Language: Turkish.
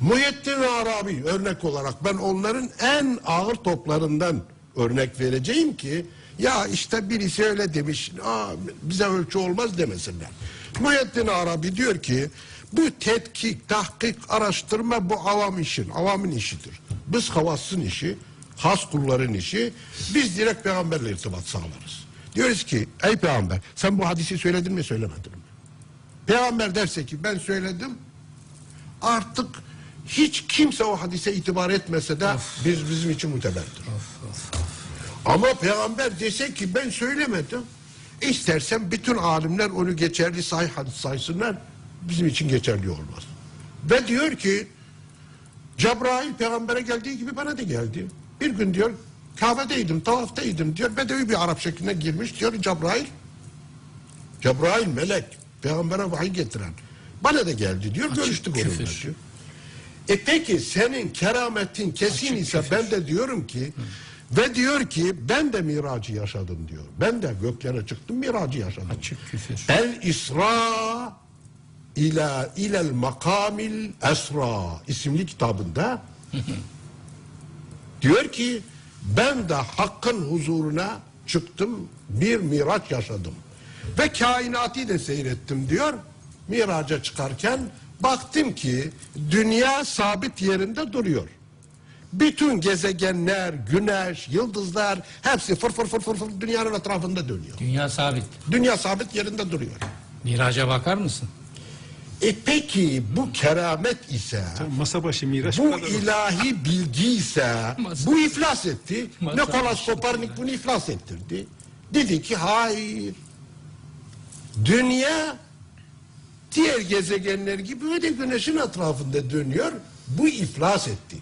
Muhyiddin Arabi örnek olarak ben onların en ağır toplarından örnek vereceğim ki ya işte birisi öyle demiş Aa, bize ölçü olmaz demesinler. Muhyiddin Arabi diyor ki bu tetkik, tahkik, araştırma bu avam işin, avamın işidir. Biz havassın işi, has kulların işi, biz direkt peygamberle irtibat sağlarız. Diyoruz ki ey peygamber sen bu hadisi söyledin mi söylemedin mi? Peygamber derse ki ben söyledim artık hiç kimse o hadise itibar etmese de biz bizim için muteberdir. Ama peygamber dese ki ben söylemedim. İstersen bütün alimler onu geçerli sahih hadis saysınlar bizim için geçerli olmaz. Ve diyor ki Cebrail peygambere geldiği gibi bana da geldi. Bir gün diyor Kabe'deydim, tavaftaydım diyor. Bedevi bir Arap şekline girmiş diyor Cebrail. Cebrail melek, peygambere vahiy getiren. Bana da geldi diyor, görüştük onunla diyor. E peki senin kerametin kesin Açık ise küfür. ben de diyorum ki ve diyor ki ben de miracı yaşadım diyor. Ben de göklere çıktım miracı yaşadım. Açık küfür. El İsra ila ilel makamil esra isimli kitabında diyor ki ben de hakkın huzuruna çıktım bir miraç yaşadım ve kainatı da seyrettim diyor miraca çıkarken baktım ki dünya sabit yerinde duruyor bütün gezegenler, güneş, yıldızlar hepsi fır fır fır fır fır dünyanın etrafında dönüyor. Dünya sabit. Dünya sabit yerinde duruyor. Miraca bakar mısın? E peki bu keramet ise, Masa başı miraç bu bu kadar. ilahi bilgi ise Masa- bu iflas etti. Masa- Nikolas Kopernik bunu iflas ettirdi. Dedi ki hayır. Dünya diğer gezegenler gibi öyle güneşin etrafında dönüyor. Bu iflas etti.